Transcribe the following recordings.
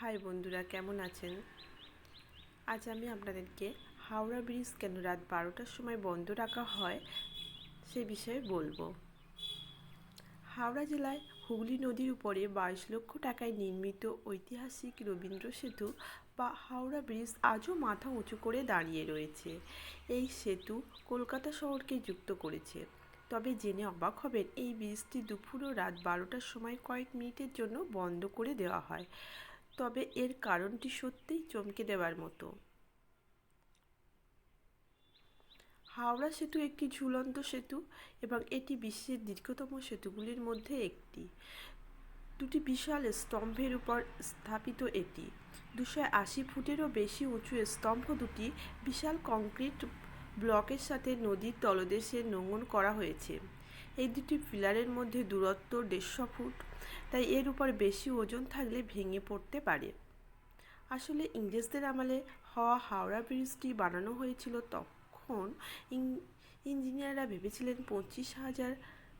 High বন্ধুরা, কেমন আছেন? আজ আমি আপনাদেরকে হাওড়া ব্রিজ কেন রাত বারোটার সময় বন্ধ রাখা হয় সে বিষয়ে বলব। হাওড়া জেলায় হুগলি নদীর উপরে বাইশ লক্ষ টাকায় নির্মিত ঐতিহাসিক রবীন্দ্র সেতু বা হাওড়া ব্রিজ আজও মাথা উঁচু করে দাঁড়িয়ে রয়েছে। এই সেতু কলকাতা শহরকে যুক্ত করেছে। তবে জেনে অবাক হবেন, এই ব্রিজটি দুপুর ও রাত বারোটার সময় কয়েক মিনিটের জন্য বন্ধ করে দেওয়া হয়। তবে এর কারণটি সত্যিই চমকে দেওয়ার মতো। হাওড়া সেতু একটি ঝুলন্ত সেতু এবং এটি বিশ্বের দীর্ঘতম সেতুগুলির মধ্যে একটি। দুটি বিশাল স্তম্ভের উপর স্থাপিত এটি। দুশো আশি ফুটেরও বেশি উঁচু স্তম্ভ দুটি বিশাল কংক্রিট ব্লকের সাথে নদীর তলদেশে নোঙর করা হয়েছে। এই দুটি পিলারের মধ্যে দূরত্ব দেড়শো ফুট, তাই এর উপর বেশি ওজন থাকলে ভেঙে পড়তে পারে। আসলে ইংরেজদের আমলে হওয়া হাওড়া ব্রিজটি বানানো হয়েছিল তখন। ইঞ্জিনিয়াররা ভেবেছিলেন পঁচিশ হাজার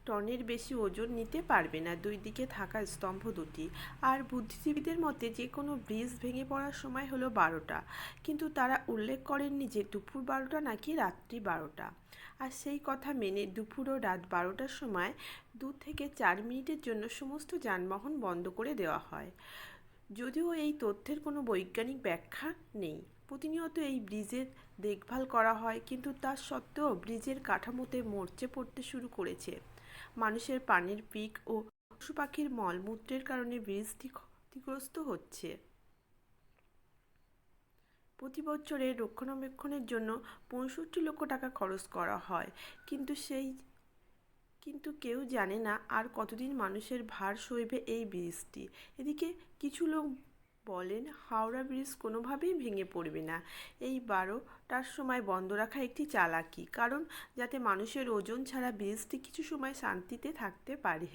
টনের বেশি ওজন নিতে পারবে না। দুই দিকে থাকা স্তম্ভ দুটি। আর বুদ্ধিজীবীদের মতে যে কোনো ব্রিজ ভেঙে পড়ার সময় হলো বারোটা। কিন্তু তারা উল্লেখ করেননি যে দুপুর বারোটা নাকি রাত্রি বারোটা। আর সেই কথা মেনে দুপুর ও রাত বারোটার সময় দু থেকে চার মিনিটের জন্য সমস্ত যানবাহন বন্ধ করে দেওয়া হয়। যদিও এই তথ্যের কোনো বৈজ্ঞানিক ব্যাখ্যা নেই। প্রতিনিয়ত এই ব্রিজের দেখভাল করা হয়, কিন্তু তা সত্ত্বেও ব্রিজের কাঠামোতে মরচে পড়তে শুরু করেছে। মানুষের পানির পিক ও পশু পাখির মলমূত্রের কারণে ব্রিজটি ক্ষতিগ্রস্ত হচ্ছে। প্রতি বছরে রক্ষণাবেক্ষণের জন্য পঁয়ষট্টি লক্ষ টাকা খরচ করা হয়। কিন্তু সেই, কিন্তু কেউ জানে না আর কতদিন মানুষের ভার সইবে এই ব্রিজটি এদিকে কিছু লোক বলেন, হাওড়া ব্রিজ কোনোভাবেই ভেঙে পড়বে না। এই বারোটার সময় বন্ধ রাখা একটি চালাকি, কারণ যাতে মানুষের ওজন ছাড়া ব্রিজটি কিছু সময় শান্তিতে থাকতে পারে।